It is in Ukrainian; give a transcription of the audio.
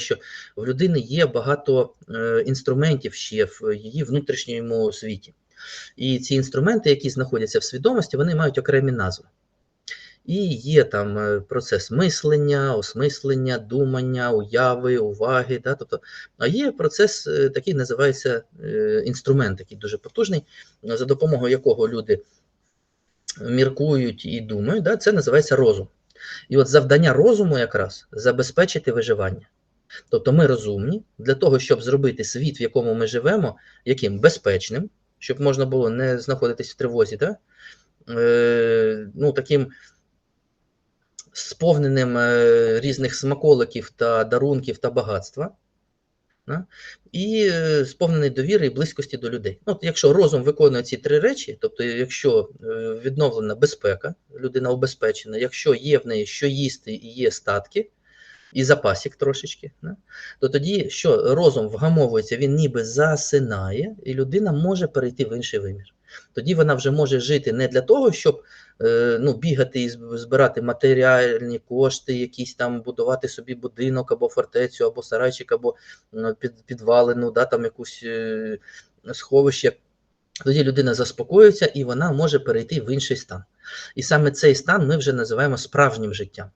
що в людини є багато е, інструментів ще в її внутрішньому світі. І ці інструменти, які знаходяться в свідомості, вони мають окремі назви. І є там е, процес мислення, осмислення, думання, уяви, уваги. Да? Тобто, а є процес, е, такий називається інструмент, який дуже потужний, за допомогою якого люди міркують і думають, да? це називається розум. І от завдання розуму якраз забезпечити виживання. Тобто ми розумні для того, щоб зробити світ, в якому ми живемо, яким безпечним, щоб можна було не знаходитись в тривозі, да? е, ну, таким сповненим е, різних смаколиків та дарунків та багатства, да? і е, сповнений довіри і близькості до людей. Ну, От Якщо розум виконує ці три речі, тобто, якщо е, відновлена безпека, людина обезпечена, якщо є в неї що їсти і є статки, і запасік трошечки, да? то тоді що розум вгамовується, він ніби засинає, і людина може перейти в інший вимір. Тоді вона вже може жити не для того, щоб е, ну, бігати і збирати матеріальні кошти, якісь там будувати собі будинок або фортецю, або сарайчик, або м, під, підвалину, да, там якусь е, сховище. Тоді людина заспокоюється і вона може перейти в інший стан. І саме цей стан ми вже називаємо справжнім життям.